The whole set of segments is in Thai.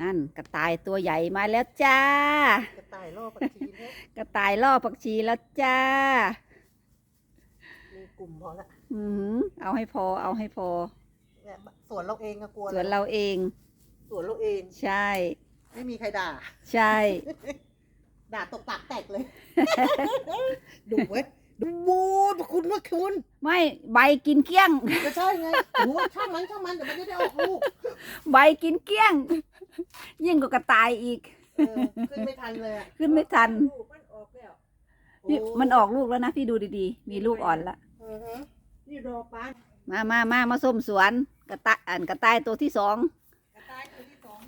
นั่นกระต่ายตัวใหญ่มาแล้วจ้า กระต่ายล่อผักชีเนี่ยกระต่ายล่อผักชีแล้วจ้า มีกลุ่มพอละอือหือเอาให้พอ เอาให้พอ เนี่ยสวนเราเองอะกลัวส่วนเราเอง สวนเราเอง ใช่ ไม่มีใครด่า ใช่ ด่าตกปากแตกเลย ดูเว้ยดูโว้ยคุณว่าคุณ ไม่ใบกินเกลี้ยง ก็ใช่ไงโอ้ช่างมันช่างมันเดี๋ยวมันจะได้ออกลูก ใบกินเกลี้ยง ยิ่งกว่ากระต่ายอีก เออขึ้นไม่ทันเลยอะขึ้นไม่ทันมันออกแล้วพี่มันออกลูกแล้วนะพี่ดูดีๆ มีลูกอ่อนละอือฮึนี่ดอกปานมามามามาส้มสวนกระต่ายอันกระต่ายตัวที่สองกระต่ายตัวที่สอง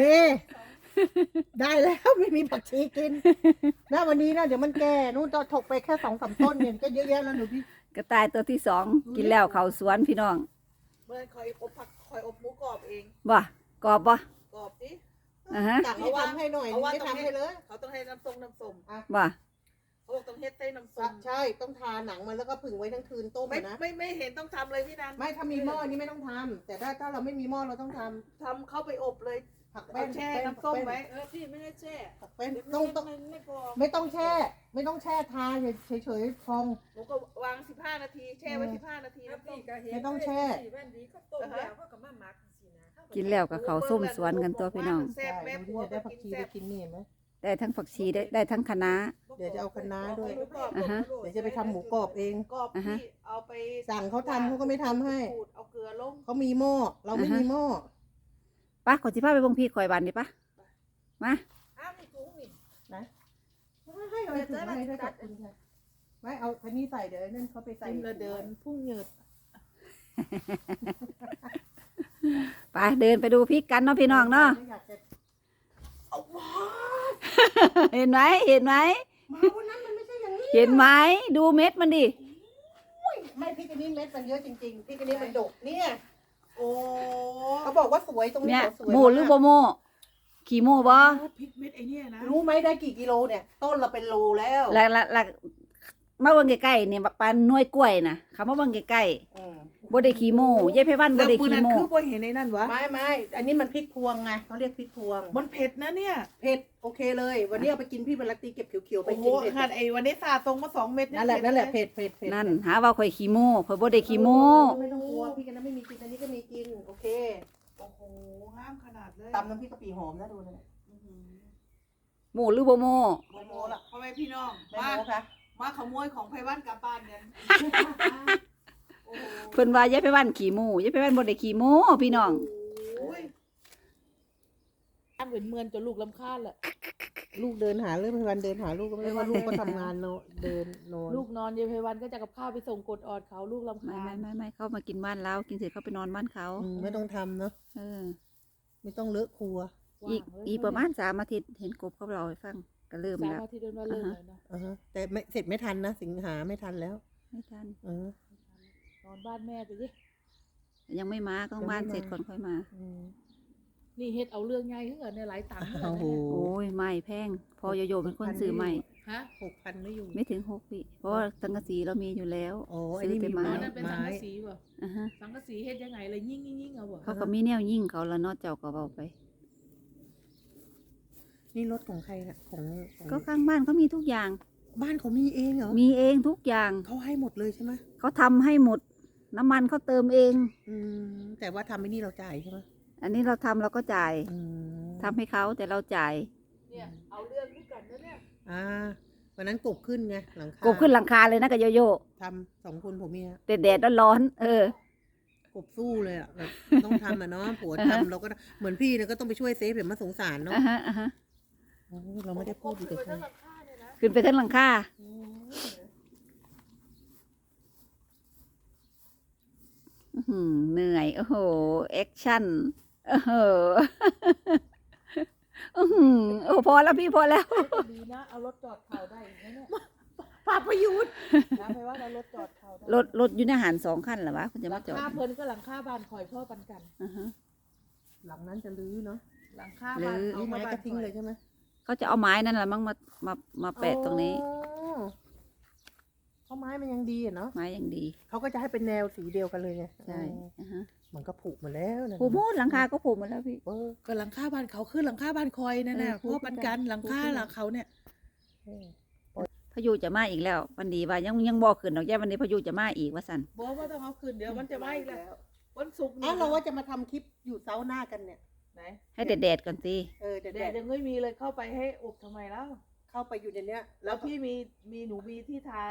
นี่ได้แล้วไม่มีผักชีกินนะวันนี้นะเดี๋ยวมันแก่นู่นจะถกไปแค่สองสามต้นเนี่ยก็เยอะแยะแล้วหนูพี่กระต่ายตัวที่สองกินแล้วเขาสวนพี่น้องเมื่อคอยอบผักคอยอบหมูกรอบเองบ่ กรอบบ่กรอบสิอ่าฮะสั่งให้ทำให้หน่อยเพราะว่าไม่ทำให้เลยเขาต้องให้น้ำส้มน้ำส้มบ่เขาบอกต้องเฮ็ดใส่น้ำส้มใช่ต้องทาหนังมันแล้วก็ผึ่งไว้ทั้งคืนต้มไม่อะนะไม่ไม่เห็นต้องทำเลยพี่นันไม่ถ้ามีหม้อนี่ไม่ต้องทำแต่ถ้าถ้าเราไม่มีหม้อเราต้องททำเข้าไปอบเลยำผักเอาแป้งแช่แป้งน้ำส้มแป้งไว้เออพี่ไม่ได้แช่ผักแป้งต้องต้องมันไม่กรอบไม่ต้องแช่ ไม่ต้องแช่ทาเฉยเฉยๆพองหนูก็วาง15นาทีแช่ไว้15นาทีน้ำส้มไม่ต้องแช่ ก็มาหมักสินะกินแล้วกับเขาส้มสวนกันตัวพี่น้อง แซ่บแม่ใช่ผัวเดี๋ยวจะได้ผักกินชีแซ่ไปบกินนี่เห็นไหมได้ทั้งผักชีได้ได้ทั้งคะน้า เดี๋ยวจะเอาคะน้าด้วย อ่าฮะ เดี๋ยวจะไปทำหมูกรอบเอง กรอบอ่าฮะ ที่เอาไปสั่งเขาทำเขาก็ไม่ทำให้ ขูดเอาเกลือลงเขามีหม้อเราไม่อ่าฮะมีหม้อป้าขอจิพาไปบงพี่คอยบันดิป้ามาอ้าวนี่ถุงนี่นะให้เอาไปถึงให้ได้ขอบคุณค่ะไม่เอาคันนี้ใส่เดี๋ยวไอ้นั่นเขาไปใส่ เต็มระเดินพุ่งเหยิด ไปเดินไปดูพริกกันเนาะพี่น้องเนาะอยากจะเห็นไหมเห็นไหมมาวันนั้นมันไม่ใช่อย่างนี้เห็นไหมดูเม็ดมันดิไม่พริกอันนี้เม็ดมันเยอะจริงๆพริกอันนี้มันดกเนี่ยโอ้เขาบอกว่าสวยตรงนี้เนี่ยสวยโมหรือบ่โมขี่โมบ่พริกเม็ดไอเนี่ยนะรู้ไหมได้กี่กิโลเนี่ย ต้นเราเป็นโลแล้วแล้วแล้วแล้วมาเบิ่งใกล้ๆเนี่ยบักปานหน่วยกล้วยนะเขามาเบิ่งใกล้อืมๆ บ่ได้ขี่โมยายไพวันบ่แล้วได้ปืนขี่นั้นโมคือบ่เห็นในนั่นวะ ไม่ไม่อันนี้มันพริกพวงไงเขาเรียกพริกพวงมันเผ็ดนะเนี่ย เผ็ดโอเคเลย วันนี้เอาไปกินพี่บรรลัตตีเก็บเขียวๆไปโอ้โหกินเผ็ดขนาดไอ้วันนี้สาตรงมาสองเม็ดนั่นแหละนั่นแหละเผ็ดเผ็ดเผ็ดนั่นหาว่าข่อยขี่โมข่อยบ่ได้ขี่โมไม่ต้องกลัวพี่กันนะไม่มีกินอันนี้ก็มีกินโอเคโอ้โหห้ามขนาดเลยตำน้ำพริกกะปิหอมนะดูนะอื้อหือโมหรือบ่โมไม่โม้ละพ่อแม่พี่น้องไม่มา โม้ค่ะมาขโมยของไพวันกลับบ้านกันโอ้โห เพิ่นว่ายายไพวันขี่โมยายไพวันบ่ได้ขี่โมพี่น้องโอ้ยเหมือนเมือนจนลูกลำคาญแหละลูกเดินหาเรื่องพวันเดินหาลูกก็ไม่ได้ว่าลูกก็ทำงานเนอะเดินนอนลูกนอนเยายไพวันก็จะกับข้าวไปส่งกดออดเขาลูกลำไม่คาไม่ญไม่ไม่เข้ามากินบ้านเรากินเสร็จเขาไปนอนบ้านเขาอืมไม่ต้องทำเนาะเออ ไม่ต้องเลอะครัวอีกอีกประมาณสามอาทิตย์เห็นกบเขาเราให้ฟังก็เริ่มสามแล้วอาทิตย์เดินมาเริ่มเลยนะอ่าฮะแต่ไม่เสร็จไม่ทันนะสิงหาไม่ทันแล้วไม่ทัน เออ นอนบ้านแม่ไปดิยังไม่มาต้องบ้านเสร็จก่อนค่อยมา อืมนี่เฮ็ดเอาเรื่องใหญ่ขึ้นในหลายตังค์ขึ้นโอ้โหโอ้ยไม่แพง พอโยโย่เป็นคนซื้อใหม่ ฮะหกพันไม่อยู่ไม่ถึงหกปีเพราะว่าสังกะสีเรามีอยู่แล้ว โอ้อันนี้ซื้มีอแต่อ๋ไม้อนั่นเป็นสังกะสีป่ะอ่าฮะสังกะสีเฮ็ดยังไงเลยยิ่งยิ่งยิ่งเอาบ่เขาก็มีแนวยิ่งเขาแล้วเนอกเจ้าก็เบาไป นี่รถของใครน่ะของของก็ข้างบ้านเขามีทุกอย่าง บ้านเขามีเองเหรอมีเองทุกอย่างเขาให้หมดเลยใช่ไหมเขาทำให้หมด น้ำมันเขาเติมเอง อืมแต่ว่าทำไม่นี่เราจ่ายใช่ไหมอันนี้เราทำเราก็จ่ายอืมทำให้เขาแต่เราจ่ายเนี่ยเอาเรื่องขึ้นกันนะเนี่ยอ่าวันนั้นกบขึ้นไงหลังคากบขึ้นหลังคาเลยนะกับโยโย่ทำสองคนผมเมียแดดแดดร้อนๆเออ กบสู้เลยอะแบบต้องทำอะเนาะผัวอ่าฮะ ทำเราก็เหมือนพี่เนี่ยก็ต้องไปช่วยเซฟเห็นมาสงสารเนาะอ่าฮะอ่าฮะโอ้เราไม่ได้พูดอยู่กับไปใครทั้งหลังคาเนี่ยนะขึ้นไปทั้งหลังคาอื้อหื เหนื่อย โอ้โหแอคชั่นโอ้โหอื้อหือโอ้พอแล้วพี่พอแล้ว ดีนะ เอารถจอดเขาได้อีกนะเนี่ยป้าประยุทธ์นะไปว่าเรารถจอดเขาได้รถรถอยุนอาหารสองคันเหรอวะคุณจะหลัมางจอดคาเพิ่นก็หลังคาบ้านคอยพ่อปันกันอ่าฮะ หลังนั้นจะลื้อเนาะหลังคาบ้านหรือเขานี่ไม้บ้านก็ทิ้งเลยใช่ไหมเขาจะเอาไม้นั่นแหละมั้งมามามาแปะตรงนี้ อ๋อ เพราะไม้มันยังดีอะเนาะไม้อย่างดีเขาก็จะให้เป็นแนวสีเดียวกันเลยไงใช่อ๋ออ่าฮะมันก็ผุมาแล้วนะผูกหมดหลังคาก็ผูกหมดแล้วพี่ เออ ก็หลังคาบ้านเขาคือหลังคาบ้านคอยนั่นน่ะเออเพราะปันกันหลังคาพูดขึ้นมาหลังเขาเนี่ย เออพายุจะมาอีกแล้ววันดีว่ายังยังบ่ขึ้นดอกแย่วันนี้พายุจะมาอีกว่าสั่นบอกว่าต้องเอาคืนเดี๋ยวมันจะไหม้อีกแล้ววันศุกร์อ้าวเราว่าจะมาทำคลิปอยู่เซาหน้ากันเนี่ย ไหนให้แดดๆก่อนสิเออเดี๋ยวแดดยังไม่มีเลยเข้าไปให้อบทำไมแล้ว เข้าไปอยู่ในเนี้ย แล้วพี่มีมีหนูมีที่ทา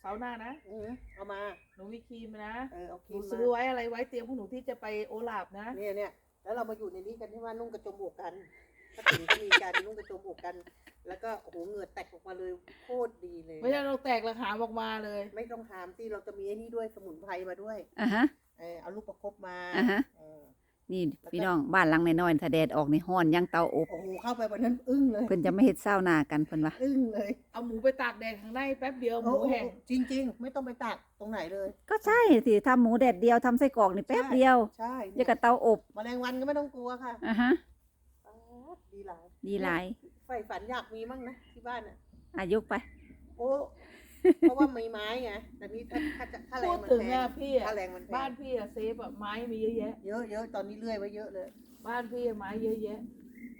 เสาหน้านะเออเอามา หนูมีครีมนะเออเอาคหรีนูมซื้อมาไว้อะไรไว้เตรียมพวกหนูที่จะไปโอลาบนะ เนี่ยเนี่ยแล้วเรามาอยู่ในนี้กันที่ว่านุ่งกระโจมอกกันถ้าถึงก็มีการนุ่งกระโจมอกกัน แล้วก็โอ้โหเหงื่อแตกออกมาเลยโคตรดีเลย ไม่ใช่เราแตกระหามออกมาเลย ไม่ต้องถามที่เราจะมีไอ้นี่ด้วยสมุนไพรมาด้วย อะฮะ เออเอาลูกประคบมา อ่าฮะ เออ นี่พี่น้องบ้านหลังน้อยๆถ้าแดดออกในห้อนยังเตาอบโอ้โหเข้าไปวันนั้นอึ้งเลย เพิ่นจะไม่เฮ็ดเศร้าหน้ากันเพิ่นว่าอึ้งเลยเอาหมูไปตากแดดข้างในแป๊บเดียวหมูแห้งจริง ๆ ไม่ต้องไปตากตรงไหนเลย ก็ใช่สิทำหมูแดดเดียวทำไส้กรอกนี่แป๊บเดียวใช่อย่ากับเตาอบแมลงวันก็ไม่ต้องกลัวค่ะอะฮะป๊าดดีหลายดีหลายใฝ่ฝันอยากมีมั่งนะที่บ้านอะอายุไป โอ้ เพราะว่ามีไม้ไงแต่นี่ถ้าถ้าจะถ้าแรพูงดมันถึงแพอะงพี่อะถ้าแรงมันแพงบ้านพี่อะเซฟอะไม้มีเยอะแยะ เยอะเยอะตอนนี้เลื่อยไว้เยอะเลย บ้านพี่อะไม้เยอะแยะ